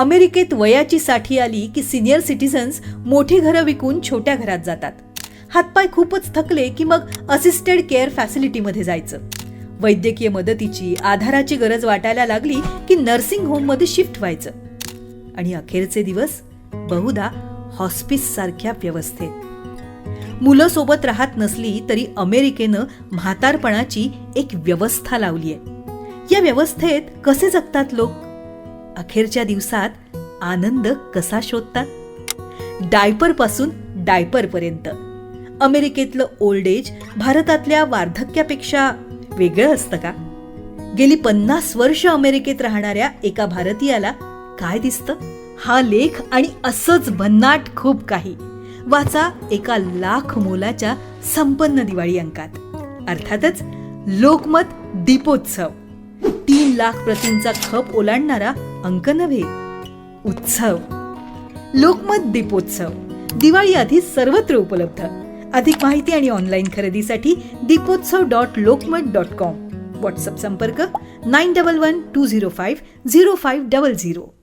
अमेरिकेत वयाची साठी आली की सिनियर सिटीझन्स मोठी घरं विकून छोट्या घरात जातात. हातपाय खूपच थकले की मग असिस्टेड केअर फॅसिलिटीमध्ये जायचं. वैद्यकीय मदतीची आधाराची गरज वाटायला लागली की नर्सिंग होममध्ये शिफ्ट व्हायचं. आणि अखेरचे दिवस बहुधा हॉस्पिस सारख्या व्यवस्थेत. मुलं सोबत राहत नसली तरी अमेरिकेनं म्हातारपणाची एक व्यवस्था लावली आहे या व्यवस्थेत कसे जगतात लोक? अखेरच्या दिवसात आनंद कसा शोधतात डायपरपासून डायपर पर्यंत. अमेरिकेतलं ओल्ड एज भारतातल्या वार्धक्यापेक्षा वेगळं असतं का? गेली पन्नास वर्ष अमेरिकेत राहणाऱ्या एका भारतीयाला काय दिसतं? हा लेख आणि असंच भन्नाट खूप काही. वाचा एका लाख मोलाच्या संपन्न दिवाळी अंकात. अर्थातच लोकमत दीपोत्सव. तीन लाख प्रतींचा खप ओलांडणारा अंक नव्हे उत्सव. लोकमत दीपोत्सव. दिवाळी आधी सर्वत्र उपलब्ध. अधिक माहिती आणि ऑनलाईन खरेदीसाठी Deepotsav dot Lokmat dot com WhatsApp संपर्क nine double one two zero five zero five double zero